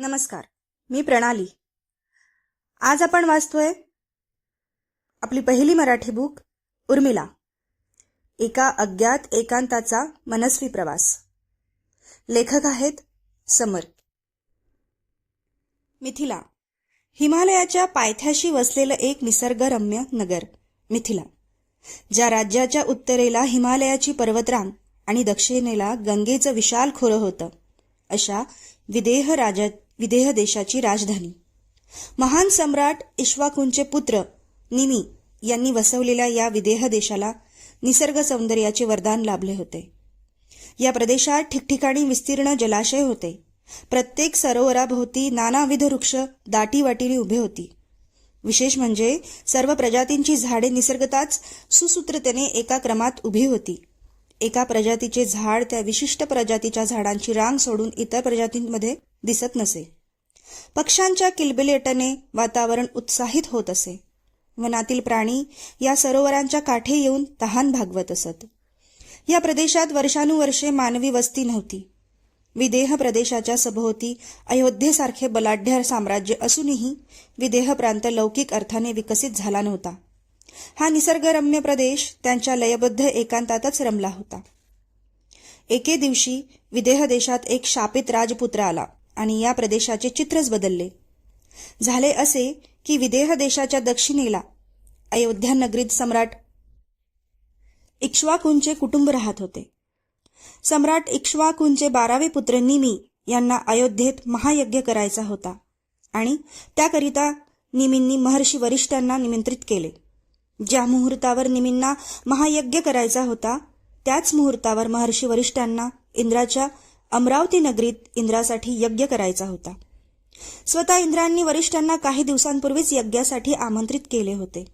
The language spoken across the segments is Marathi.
नमस्कार मी प्रणाली. आज आपण वाचतोय आपली पहिली मराठी बुक उर्मिला. एका अज्ञात एकांताचा मनस्वी प्रवास. लेखक आहेत समर. मिथिला. हिमालयाच्या पायथ्याशी वसलेलं एक निसर्गरम्य नगर मिथिला. ज्या राज्याच्या उत्तरेला हिमालयाची पर्वतरांग आणि दक्षिणेला गंगेचं विशाल खोरं होतं अशा विदेह राजा विदेह देशाची राजधानी. महान सम्राट इश्वाकूंचे पुत्र निमी यांनी वसवलेल्या या विदेह देशाला निसर्ग सौंदर्याचे वरदान लाभले होते. या प्रदेशात ठिकठिकाणी विस्तीर्ण जलाशय होते. प्रत्येक सरोवराभोवती नानाविध वृक्ष दाटीवाटीने उभे होती. विशेष म्हणजे सर्व प्रजातींची झाडे निसर्गताच सुसूत्रतेने एका क्रमात उभी होती. एका प्रजातीचे झाड त्या विशिष्ट प्रजातीच्या झाडांची रांग सोडून इतर प्रजातींमध्ये दिसत नसे. पक्ष्यांच्या किलबिलेटने वातावरण उत्साहित होत असे. वनातील प्राणी या सरोवरांच्या काठे येऊन तहान भागवत असत. या प्रदेशात वर्षानुवर्षे मानवी वस्ती नव्हती. विदेह प्रदेशाच्या सभोवती अयोध्येसारखे बलाढ्य साम्राज्य असूनही विदेह प्रांत लौकिक अर्थाने विकसित झाला नव्हता. हा निसर्गरम्य प्रदेश त्यांच्या लयबद्ध एकांतातच रमला होता. एके दिवशी विदेह देशात एक शापित राजपुत्र आला आणि या प्रदेशाचे चित्रच बदलले. झाले असे की विदेह देशाच्या दक्षिणेला अयोध्या नगरीत सम्राट इक्ष्वाकूंचे कुटुंब राहत होते. सम्राट इक्ष्वाकूंचे बारावे पुत्र निमी यांना अयोध्येत महायज्ञ करायचा होता आणि त्याकरिता निमींनी महर्षी वरिष्ठांना निमंत्रित केले. ज्या मुहूर्तावर निमींना महायज्ञ करायचा होता त्याच मुहूर्तावर महर्षी वरिष्ठांना इंद्राच्या अमरावती नगरीत इंद्रासाठी यज्ञ करायचा होता. स्वतः इंद्रांनी वरिष्ठांना काही दिवसांपूर्वीच यज्ञासाठी आमंत्रित केले होते.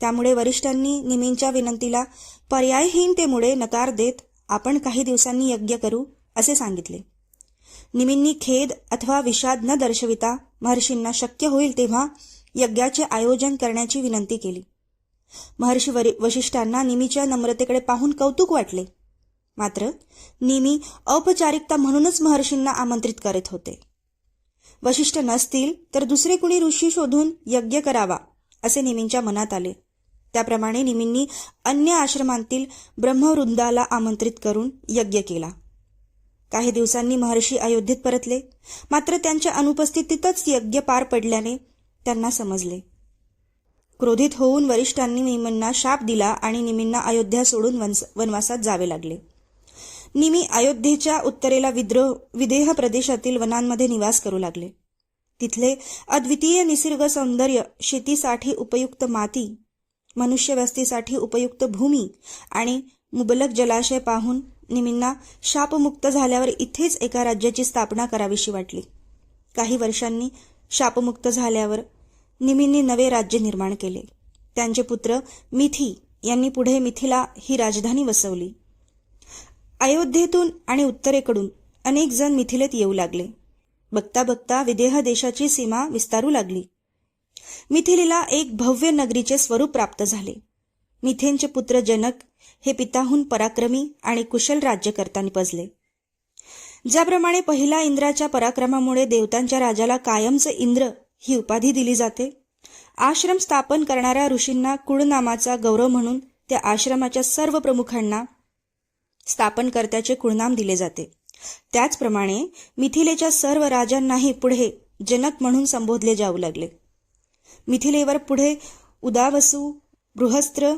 त्यामुळे वरिष्ठांनी निमींच्या विनंतीला पर्यायहीनतेमुळे नकार देत आपण काही दिवसांनी यज्ञ करू असे सांगितले. निमींनी खेद अथवा विषाद न दर्शविता महर्षींना शक्य होईल तेव्हा यज्ञाचे आयोजन करण्याची विनंती केली. महर्षी वशिष्ठांना निमीच्या नम्रतेकडे पाहून कौतुक वाटले. मात्र निमी औपचारिकता म्हणूनच महर्षींना आमंत्रित करीत होते. वशिष्ठ नसतील तर दुसरे कुणी ऋषी शोधून यज्ञ करावा असे निमींच्या मनात आले. त्याप्रमाणे निमींनी अन्य आश्रमांतील ब्रह्मवृंदाला आमंत्रित करून यज्ञ केला. काही दिवसांनी महर्षी अयोध्येत परतले. मात्र त्यांच्या अनुपस्थितीतच यज्ञ पार पडल्याने त्यांना समजले. क्रोधित होऊन वरिष्ठांनी निमींना शाप दिला आणि निमींना अयोध्या सोडून वनवासात जावे लागले. निमी अयोध्येच्या उत्तरेला विद्रोह विदेह प्रदेशातील वनांमध्ये निवास करू लागले. तिथले अद्वितीय निसर्ग सौंदर्य शेतीसाठी उपयुक्त माती मनुष्यवस्तीसाठी उपयुक्त भूमी आणि मुबलक जलाशय पाहून निमींना शापमुक्त झाल्यावर इथेच एका राज्याची स्थापना करावीशी वाटली. काही वर्षांनी शापमुक्त झाल्यावर निमींनी नवे राज्य निर्माण केले. त्यांचे पुत्र मिथी यांनी पुढे मिथिला ही राजधानी वसवली. अयोध्येतून आणि उत्तरेकडून अनेक जण मिथिलेत येऊ लागले. बघता बघता विदेह देशाची सीमा विस्तारू लागली. मिथिलेला एक भव्य नगरीचे स्वरूप प्राप्त झाले. मिथेनचे पुत्र जनक हे पिताहून पराक्रमी आणि कुशल राज्यकर्ता निपजले ज्याप्रमाणे पहिला इंद्राच्या पराक्रमामुळे देवतांच्या राजाला कायमचे इंद्र ही उपाधी दिली जाते. आश्रम स्थापन करणाऱ्या ऋषींना कुळनामाचा गौरव म्हणून त्या आश्रमाच्या सर्व प्रमुखांना स्थापनकर्त्याचे कुळनाम दिले जाते. त्याचप्रमाणे मिथिलेच्या सर्व राजांनाही पुढे जनक म्हणून संबोधले जाऊ लागले. मिथिलेवर पुढे उदावसू बृहस्त्र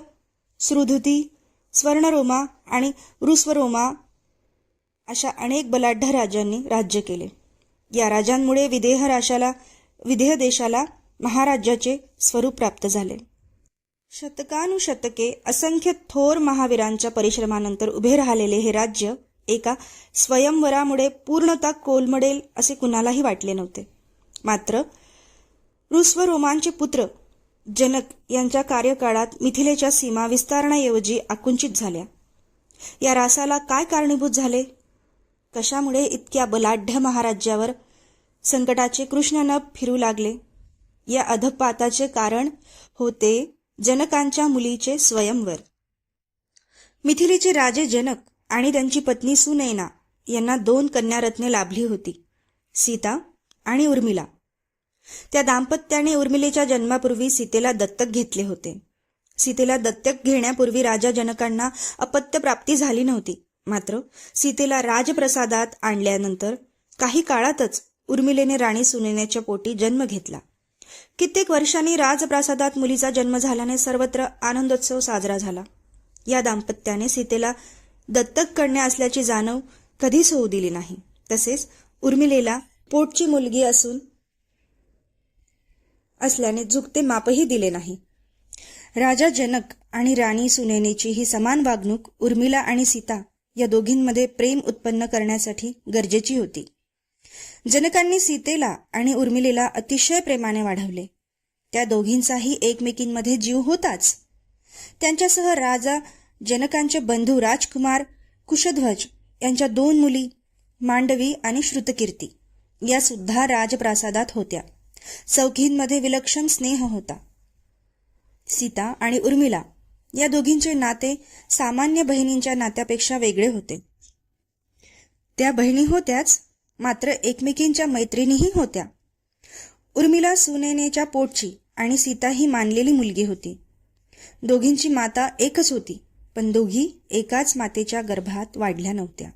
सुधुती स्वर्णरोमा आणि रुस्वरोमा अशा अनेक बलाढ्य राजांनी राज्य केले. या राजांमुळे विदेह राशाला विधेय देशाला महाराज्याचे स्वरूप प्राप्त झाले. शतकानुशतके असंख्य थोर महावीरांच्या परिश्रमानंतर उभे राहिलेले हे राज्य एका स्वयंवरामुळे पूर्णतः कोलमडेल असे कुणालाही वाटले नव्हते. मात्र रुस्वरोमांचे पुत्र जनक यांच्या कार्यकाळात मिथिलेच्या सीमा विस्तारणाऐवजी आकुंचित झाल्या. या रासाला काय कारणीभूत झाले? कशामुळे इतक्या बलाढ्य महाराज्यावर संकटाचे कृष्ण फिरू लागले. या अधपाताचे कारण होते जनकांच्या मुलीचे स्वयंवर. मिथिलेचे राजे जनक आणि त्यांची पत्नी सुनैना यांना दोन कन्यारत्ने लाभली होती सीता आणि उर्मिला. त्या दाम्पत्याने उर्मिलेच्या जन्मापूर्वी सीतेला दत्तक घेतले होते. सीतेला दत्तक घेण्यापूर्वी राजा जनकांना अपत्य प्राप्ती झाली नव्हती मात्र सीतेला राजप्रसादात आणल्यानंतर काही काळातच उर्मिलेने राणी सुनेनेच्या पोटी जन्म घेतला. कित्येक वर्षांनी राजप्रासादात मुलीचा जन्म झाल्याने सर्वत्र आनंदोत्सव साजरा झाला. या दाम्पत्याने सीतेला दत्तक कन्या असल्याची जाणव कधीच होऊ दिली नाही. तसेच उर्मिलेला पोटची मुलगी असून असल्याने झुकते मापही दिले नाही. राजा जनक आणि राणी सुनेनेची ही समान वागणूक उर्मिला आणि सीता या दोघींमध्ये प्रेम उत्पन्न करण्यासाठी गरजेची होती. जनकांनी सीतेला आणि उर्मिलेला अतिशय प्रेमाने वाढवले. त्या दोघींचाही एकमेकींमध्ये जीव होताच. त्यांच्यासह राजा जनकांचे बंधू राजकुमार कुशध्वज यांच्या दोन मुली मांडवी आणि श्रुतकीर्ती या सुद्धा राजप्रासादात होत्या. चौघींमध्ये विलक्षण स्नेह होता. सीता आणि उर्मिला या दोघींचे नाते सामान्य बहिणींच्या नात्यापेक्षा वेगळे होते. त्या बहिणी होत्याच मात्र एकमेकींच्या मैत्रिणीही होत्या. उर्मिला सुनेनेच्या पोटची आणि सीता ही मानलेली मुलगी होती. दोघींची माता एकच होती पण दोघी एकाच मातेच्या गर्भात वाढल्या नव्हत्या.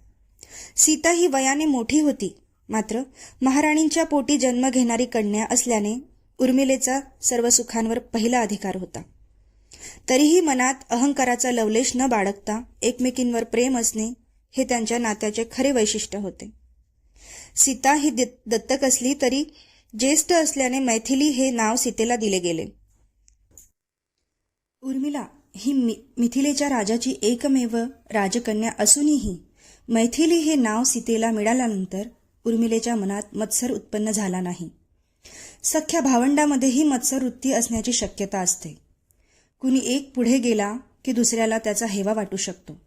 सीता ही वयाने मोठी होती मात्र महाराणींच्या पोटी जन्म घेणारी कन्या असल्याने उर्मिलेचा सर्व सुखांवर पहिला अधिकार होता. तरीही मनात अहंकाराचा लवलेश न बाळगता एकमेकींवर प्रेम असणे हे त्यांच्या नात्याचे खरे वैशिष्ट्य होते. सीता ही दत्तक असली तरी ज्येष्ठ असल्याने मैथिली हे नाव सीतेला दिले गेले. उर्मिला ही मि मिथिलेच्या राजाची एकमेव राजकन्या असूनही मैथिली हे नाव सीतेला मिळाल्यानंतर उर्मिलेच्या मनात मत्सर उत्पन्न झाला नाही. सख्या भावंडामध्येही मत्सर वृत्ती असण्याची शक्यता असते. कुणी एक पुढे गेला की दुसऱ्याला त्याचा हेवा वाटू शकतो.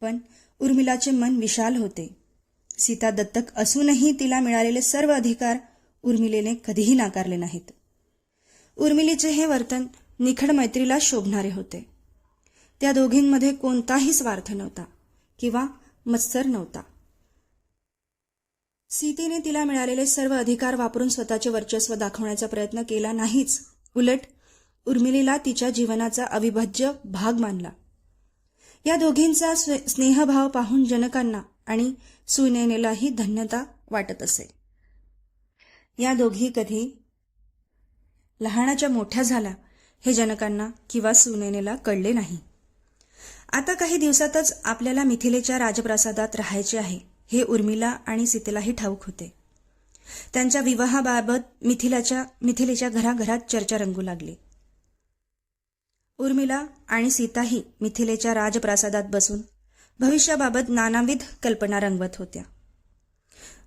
पण उर्मिलाचे मन विशाल होते. सीता दत्तक असूनही तिला मिळालेले सर्व अधिकार उर्मिलेने कधीही नाकारले नाहीत. उर्मिलीचे हे वर्तन निखड मैत्रीला शोभणारे होते. त्या दोघींमध्ये कोणताही स्वार्थ नव्हता किंवा मत्सर नव्हता. सीतेने तिला मिळालेले सर्व अधिकार वापरून स्वतःचे वर्चस्व दाखवण्याचा प्रयत्न केला नाहीच. उलट उर्मिलीला तिच्या जीवनाचा अविभाज्य भाग मानला. या दोघींचा स्नेहभाव पाहून जनकांना आणि सुनैनेलाही धन्यता वाटत असे. या दोघी कधी लहानाच्या मोठ्या झाल्या हे जनकांना किंवा सुनैनेला कळले नाही. आता काही दिवसातच आपल्याला मिथिलेच्या राजप्रासादात राहायचे आहे हे उर्मिला आणि सीतेलाही ठाऊक होते. त्यांच्या विवाहाबाबत मिथिलाच्या मिथिलेच्या घराघरात चर्चा रंगू लागली. उर्मिला आणि सीताही मिथिलेच्या राजप्रासादात बसून भविष्याबाबत नानाविध कल्पना रंगवत होत्या.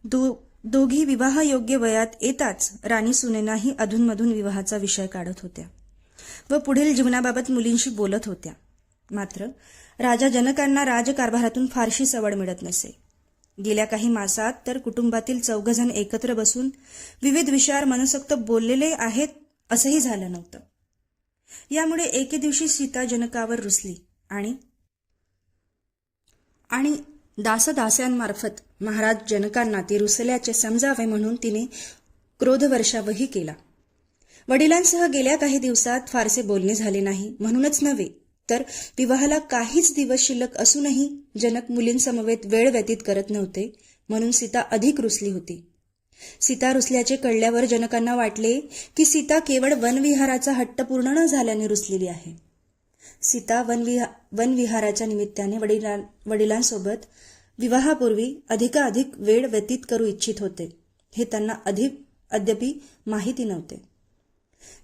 दो दोघी विवाहयोग्य वयात येताच राणी सुनेनाही अधूनमधून विवाहाचा विषय काढत होत्या व पुढील जीवनाबाबत मुलींशी बोलत होत्या. मात्र राजा जनकांना राजकारभारातून फारशी सवड मिळत नसे. गेल्या काही मासात तर कुटुंबातील चौघजण एकत्र बसून विविध विषयावर मनसोक्त बोललेले आहेत असंही झालं नव्हतं. यामुळे एके दिवशी सीता जनकावर रुसली आणि आणि दासदास्यांमार्फत महाराज जनकांना ती रुसल्याचे समजावे म्हणून तिने क्रोधवर्षावही केला. वडिलांसह गेल्या काही दिवसात फारसे बोलणे झाले नाही म्हणूनच नव्हे तर विवाहाला काहीच दिवस शिल्लक असूनही जनक मुलींसमवेत वेळ व्यतीत करत नव्हते म्हणून सीता अधिक रुसली होती. सीता रुसल्याचे कळल्यावर जनकांना वाटले की सीता केवळ वनविहाराचा हट्ट पूर्ण न झाल्याने रुसलेली आहे. सीता वनविहा वनविहाराच्या निमित्ताने वडिलां वडिलांसोबत विवाहापूर्वी अधिकाधिक वेळ व्यतीत करू इच्छित होते. हे त्यांना अधिक अद्यापी माहिती नव्हते.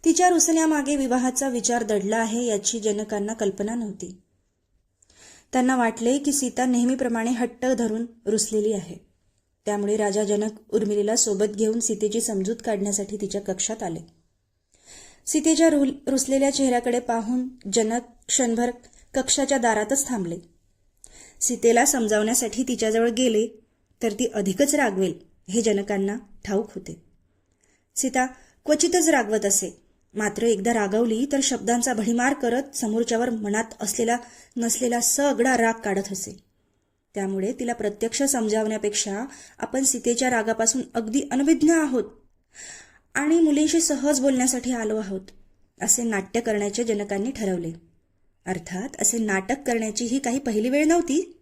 तिच्या रुसण्यामागे विवाहाचा विचार दडला आहे याची जनकांना कल्पना नव्हती. त्यांना वाटले की सीता नेहमीप्रमाणे हट्ट धरून रुसलेली आहे. त्यामुळे राजा जनक उर्मिलीला सोबत घेऊन सीतेची समजूत काढण्यासाठी तिच्या कक्षात आले. सीतेच्या रुसलेल्या चेहऱ्याकडे पाहून जनक क्षणभर कक्षाच्या दारातच थांबले. सीतेला समजावण्यासाठी तिच्याजवळ गेले तर ती अधिकच रागवेल हे जनकांना ठाऊक होते. सीता क्वचितच रागवत असे. मात्र एकदा रागवली तर शब्दांचा भडीमार करत समोरच्यावर मनात असलेला नसलेला सगळा राग काढत असे. त्यामुळे तिला प्रत्यक्ष समजावण्यापेक्षा आपण सीतेच्या रागापासून अगदी अनभिज्ञ आहोत. आणि मुलींशी सहज बोलण्यासाठी आलो आहोत असे नाट्य करण्याचे जनकांनी ठरवले. अर्थात असे नाटक करण्याची ही काही पहिली वेळ नव्हती.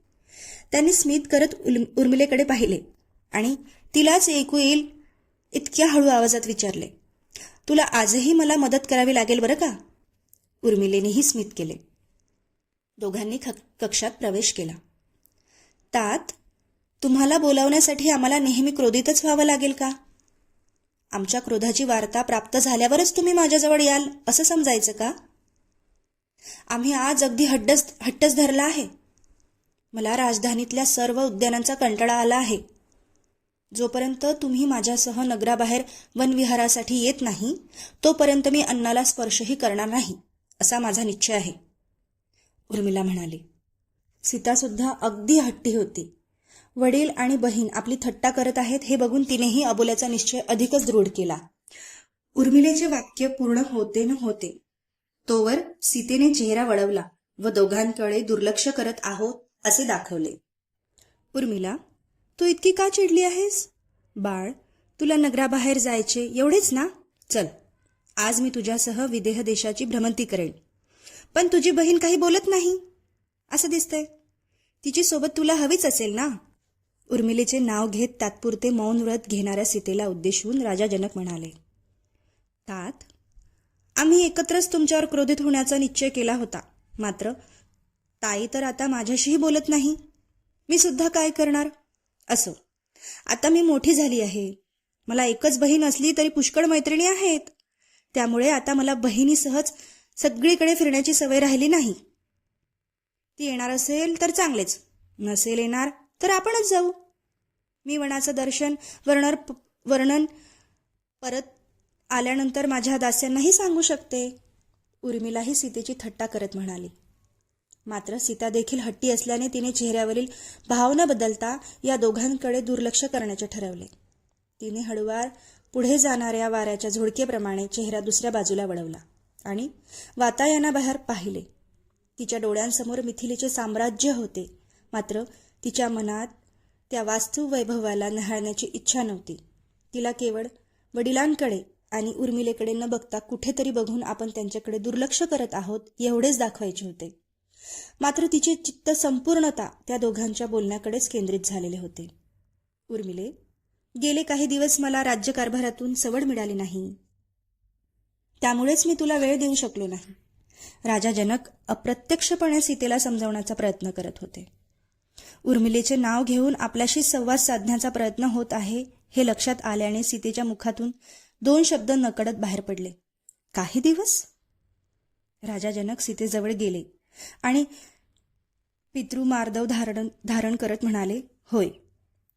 त्यांनी स्मित करत उल- उर्मिलेकडे पाहिले आणि तिलाच ऐकू येईल इतक्या हळू आवाजात विचारले तुला आजही मला मदत करावी लागेल बरं का? उर्मिलेनेही स्मित केले. दोघांनी ख- कक्षात प्रवेश केला. तात तुम्हाला बोलावण्यासाठी आम्हाला नेहमी क्रोधितच व्हावं लागेल का? आमच्या क्रोधाची वार्ता प्राप्त झाल्यावरच तुम्ही माझ्याजवळ याल असं समजायचं का? आम्ही आज अगदी हड्डच हट्टच धरला आहे. मला राजधानीतल्या सर्व उद्यानांचा कंटाळा आला आहे. जोपर्यंत तुम्ही माझ्यासह नगराबाहेर वनविहारासाठी येत नाही तोपर्यंत मी अन्नाला स्पर्शही करणार नाही असा माझा निश्चय आहे. उर्मिला म्हणाली. सीतासुद्धा अगदी हट्टी होती. वडील आणि बहीण आपली थट्टा करत आहेत हे बघून तिनेही अबोल्याचा निश्चय अधिकच दृढ केला. उर्मिलेचे वाक्य पूर्ण होते न होते. तोवर सीतेने चेहरा वळवला व दोघांकडे दुर्लक्ष करत आहोत असे दाखवले. उर्मिला तू इतकी का चिडली आहेस? बाळ तुला नगराबाहेर जायचे एवढेच ना? चल आज मी तुझ्यासह विदेह देशाची भ्रमंती करेन पण तुझी बहीण काही बोलत नाही. असं दिसतंय. तिची सोबत तुला हवीच असेल ना? उर्मिलेचे नाव घेत तात्पुरते मौन व्रत घेणाऱ्या सीतेला उद्देशून राजा जनक म्हणाले तात आम्ही एकत्रच तुमच्यावर क्रोधित होण्याचा निश्चय केला होता. मात्र ताई तर आता माझ्याशीही बोलत नाही. मी सुद्धा काय करणार? असो आता मी मोठी झाली आहे. मला एकच बहीण असली तरी पुष्कळ मैत्रिणी आहेत. त्यामुळे आता मला बहिणीसहज सगळीकडे फिरण्याची सवय राहिली नाही. ती येणार असेल तर चांगलेच. नसेल येणार तर आपणच जाऊ. मी वनाचं दर्शन वर्णर वर्णन परत आल्यानंतर माझ्या दास्यांनाही सांगू शकते. उर्मिलाही सीतेची थट्टा करत म्हणाली. मात्र सीता देखील हट्टी असल्याने तिने चेहऱ्यावरील भाव न बदलता या दोघांकडे दुर्लक्ष करण्याचे ठरवले. तिने हळुवार पुढे जाणाऱ्या वाऱ्याच्या झोडकेप्रमाणे चेहरा दुसऱ्या बाजूला वळवला आणि वातायनाबाहेर पाहिले. तिच्या डोळ्यांसमोर मिथिलीचे साम्राज्य होते. मात्र तिच्या मनात त्या वास्तू वैभवाला न्याहाळण्याची इच्छा नव्हती. तिला केवळ वडिलांकडे आणि उर्मिलेकडे न बघता कुठेतरी बघून आपण त्यांच्याकडे दुर्लक्ष करत आहोत एवढेच दाखवायचे होते. मात्र तिचे चित्त संपूर्णता त्या दोघांच्या बोलण्याकडेच केंद्रित झालेले होते. उर्मिले गेले काही दिवस मला राज्यकारभारातून सवड मिळाली नाही. त्यामुळेच मी तुला वेळ देऊ शकलो नाही. राजा जनक अप्रत्यक्षपणे सीतेला समजावण्याचा प्रयत्न करत होते. उर्मिलेचे नाव घेऊन आपल्याशी संवाद साधण्याचा प्रयत्न होत आहे हे लक्षात आल्याने सीतेच्या मुखातून दोन शब्द नकडत बाहेर पडले. काही दिवस? राजा जनक सीतेजवळ गेले आणि पितृमार्दव धारण धारण करत म्हणाले होय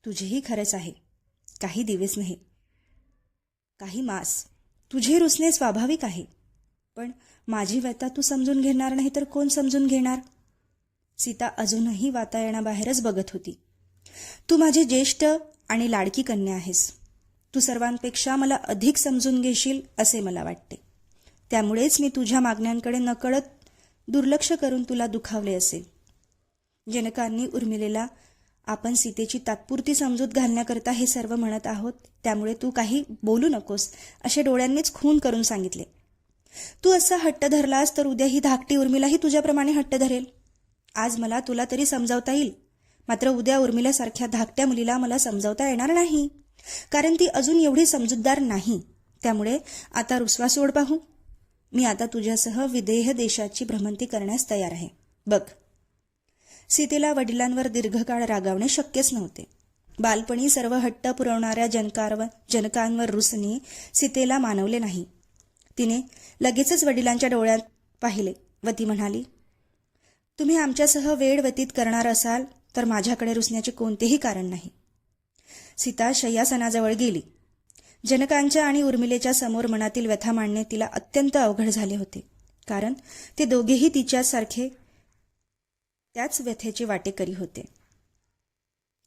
तुझेही खरंच आहे. काही दिवस नाही. काही मास. तुझे रुसणे स्वाभाविक आहे. पण माझी व्यथा तू समजून घेणार नाही तर कोण समजून घेणार? सीता अजूनही वातायनाबाहेरच बघत होती. तू माझी ज्येष्ठ आणि लाडकी कन्या आहेस. तू सर्वांपेक्षा मला अधिक समजून घेशील असे मला वाटते. त्यामुळेच मी तुझ्या मागण्यांकडे नकळत दुर्लक्ष करून तुला दुखावले असेल. जनकांनी उर्मिलेला आपण सीतेची तात्पुरती समजूत घालण्याकरता हे सर्व म्हणत आहोत त्यामुळे तू काही बोलू नकोस असे डोळ्यांनीच खून करून सांगितले. तू असा हट्ट धरलास तर उद्या ही धाकटी उर्मिलाही तुझ्याप्रमाणे हट्ट धरेल. आज मला तुला तरी समजावता येईल. मात्र उद्या उर्मिलासारख्या धाकट्या मुलीला मला समजावता येणार नाही. कारण ती अजून एवढी समजूतदार नाही. त्यामुळे आता रुसवा सोड पाहू. मी आता तुझ्यासह विदेह देशाची भ्रमंती करण्यास तयार आहे. बघ. सीतेला वडिलांवर दीर्घकाळ रागावणे शक्यच नव्हते. बालपणी सर्व हट्ट पुरवणाऱ्या जनकारवर जनकांवर रुसनी सीतेला मानवले नाही. तिने लगेचच वडिलांच्या डोळ्यात पाहिले व ती म्हणाली तुम्ही आमच्यासह वेळ व्यतीत करणार असाल तर माझ्याकडे रुसण्याचे कोणतेही कारण नाही. सीता शय्यासनाजवळ गेली. जनकांच्या आणि उर्मिलेच्या समोर मनातील व्यथा मांडणे तिला अत्यंत अवघड झाले होते. कारण ते दोघेही तिच्यासारखे त्याच व्यथेचे वाटेकरी होते.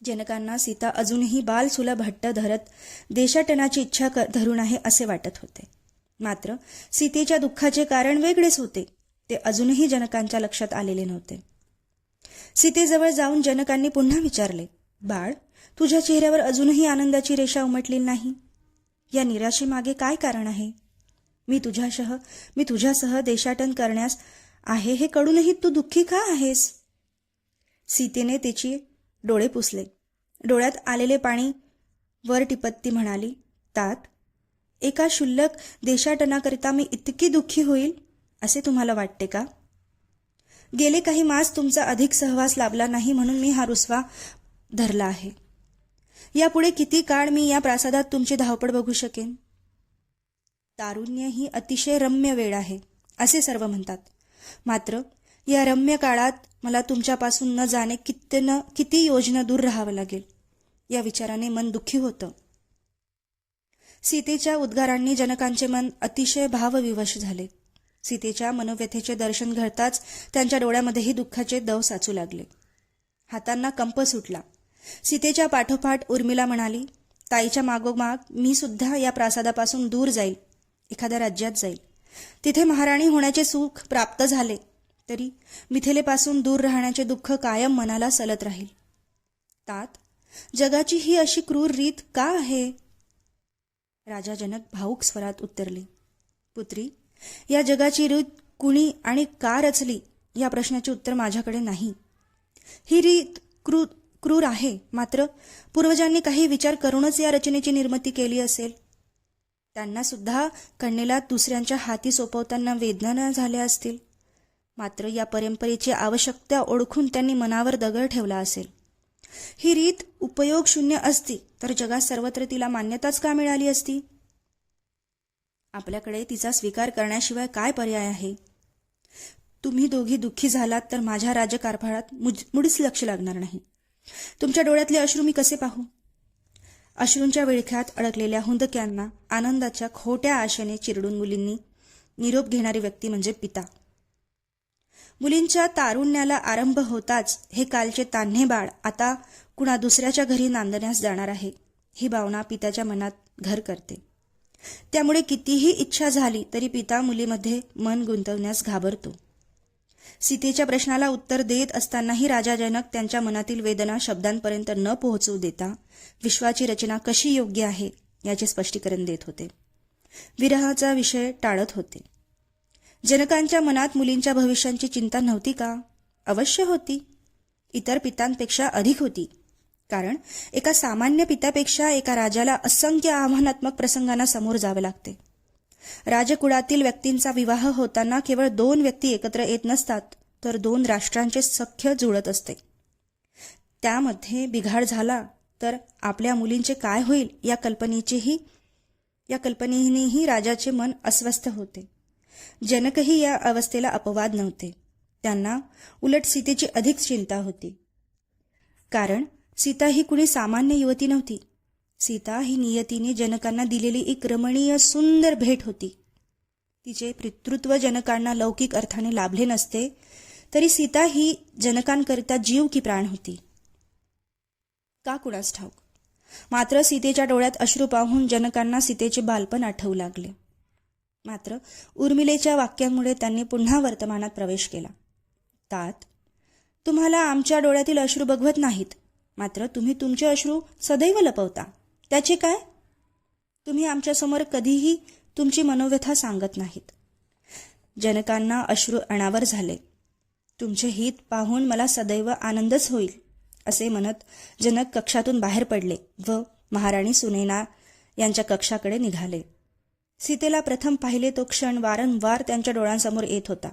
जनकांना सीता अजूनही बालसुलभ हट्ट धरत देशाटनाची इच्छा क- धरून आहे असे वाटत होते. मात्र सीतेच्या दुःखाचे कारण वेगळेच होते. ते अजूनही जनकांच्या लक्षात आलेले नव्हते. सीतेजवळ जाऊन जनकांनी पुन्हा विचारले बाळ तुझ्या चेहऱ्यावर अजूनही आनंदाची रेषा उमटली नाही. या निराशेमागे काय कारण आहे? मी तुझ्यासह मी तुझ्यासह देशाटन करण्यास आहे हे कळूनही तू दुःखी का आहेस? सीतेने तिची डोळे पुसले. डोळ्यात आलेले पाणी वर टिपत ती म्हणाली तात एका शुल्लक देशाटनाकरिता मी इतकी दुःखी होईल? असे तुम्हाला वाटते का? गेले काही मास तुमचा अधिक सहवास लाभला नाही म्हणून मी हा रुसवा धरला आहे. यापुढे किती काळ मी या प्रासादात तुमची धावपळ बघू शकेन? तारुण्य ही अतिशय रम्य वेळ आहे असे सर्व म्हणतात. मात्र या रम्य काळात मला तुमच्यापासून न जाणे कित्यनं किती योजना दूर राहावं लागेल? या विचाराने मन दुःखी होतं. सीतेच्या उद्गारांनी जनकांचे मन अतिशय भावविवश झाले. सीतेच्या मनोव्यथेचे दर्शन घडताच त्यांच्या डोळ्यामध्येही दुःखाचे दव साचू लागले. हातांना कंप सुटला. सीतेच्या पाठोपाठ उर्मिला म्हणाली ताईच्या मागोमाग मी सुद्धा या प्रासादापासून दूर जाईल एखाद्या राज्यात जाईल. तिथे महाराणी होण्याचे सुख प्राप्त झाले तरी मिथिलेपासून दूर राहण्याचे दुःख कायम मनाला सलत राहील. तात जगाची ही अशी क्रूर रीत का आहे? राजा जनक भाऊक स्वरात उत्तरले पुत्री या जगाची रीत कुणी आणि का रचली या प्रश्नाचे उत्तर माझ्याकडे नाही. ही रीत क्रू क्रूर आहे. मात्र पूर्वजांनी काही विचार करूनच या रचनेची निर्मिती केली असेल. त्यांना सुद्धा कन्येला दुसऱ्यांच्या हाती सोपवताना वेदना झाल्या असतील. मात्र या परंपरेची आवश्यकता ओळखून त्यांनी मनावर दगड ठेवला असेल. ही रीत उपयोग शून्य असती तर जगात सर्वत्र तिला मान्यताच का मिळाली असती? आपल्याकडे तिचा स्वीकार करण्याशिवाय काय पर्याय आहे? तुम्ही दोघी दुःखी झालात तर माझ्या राजकारभारात मुज- लक्ष लागणार नाही. तुमच्या डोळ्यातले अश्रू मी कसे पाहू? अश्रूंच्या विळख्यात अडकलेल्या हुंदक्यांना आनंदाच्या खोट्या आशेने चिरडून मुलींनी निरोप घेणारी व्यक्ती म्हणजे पिता. मुलींच्या तारुण्याला आरंभ होताच हे कालचे तान्हे बाळ आता कुणा दुसऱ्याच्या घरी नांदण्यास जाणार आहे ही भावना पित्याच्या मनात घर करते. त्यामुळे कितीही इच्छा झाली तरी पिता मुलीमध्ये मन गुंतवण्यास घाबरतो. सीतेच्या प्रश्नाला उत्तर देत असतानाही राजा जनक त्यांच्या मनातील वेदना शब्दांपर्यंत न पोहोचवू देता विश्वाची रचना कशी योग्य आहे याचे स्पष्टीकरण देत होते. विरहाचा विषय टाळत होते. जनकांच्या मनात मुलींच्या भविष्यांची चिंता नव्हती का? अवश्य होती. इतर पितांपेक्षा अधिक होती. कारण एका सामान्य पित्यापेक्षा एका राजाला असंख्य आव्हानात्मक प्रसंगांना समोर जावे लागते. राजकुळातील व्यक्तींचा विवाह होताना केवळ दोन व्यक्ती एकत्र येत नसतात तर दोन राष्ट्रांचे सख्य जुळत असते. त्यामध्ये बिघाड झाला तर आपल्या मुलींचे काय होईल या कल्पनेचेही या कल्पनेनेही राजाचे मन अस्वस्थ होते. जनकही या अवस्थेला अपवाद नव्हते. त्यांना उलट सीतेची अधिक चिंता होती. कारण सीता ही कुणी सामान्य युवती नव्हती. सीता ही नियतीने जनकांना दिलेली एक रमणीय सुंदर भेट होती. तिचे पितृत्व जनकांना लौकिक अर्थाने लाभले नसते तरी सीता ही जनकांकरिता जीव की प्राण होती. का कुणास ठाऊक? मात्र सीतेच्या डोळ्यात अश्रू पाहून जनकांना सीतेचे बालपण आठवू लागले. मात्र उर्मिलेच्या वाक्यांमुळे त्यांनी पुन्हा वर्तमानात प्रवेश केला. तात तुम्हाला आमच्या डोळ्यातील अश्रू बघवत नाहीत. मात्र तुम्ही तुमचे अश्रू सदैव लपवता. त्याचे काय? तुम्ही आमच्यासमोर कधीही तुमची मनोव्यथा सांगत नाहीत. जनकांना अश्रू अणावर झाले. तुमचे हित पाहून मला सदैव आनंदच होईल असे म्हणत जनक कक्षातून बाहेर पडले व महाराणी सुनैना यांच्या कक्षाकडे निघाले. सीतेला प्रथम पाहिले तो क्षण वारंवार त्यांच्या डोळ्यांसमोर येत होता.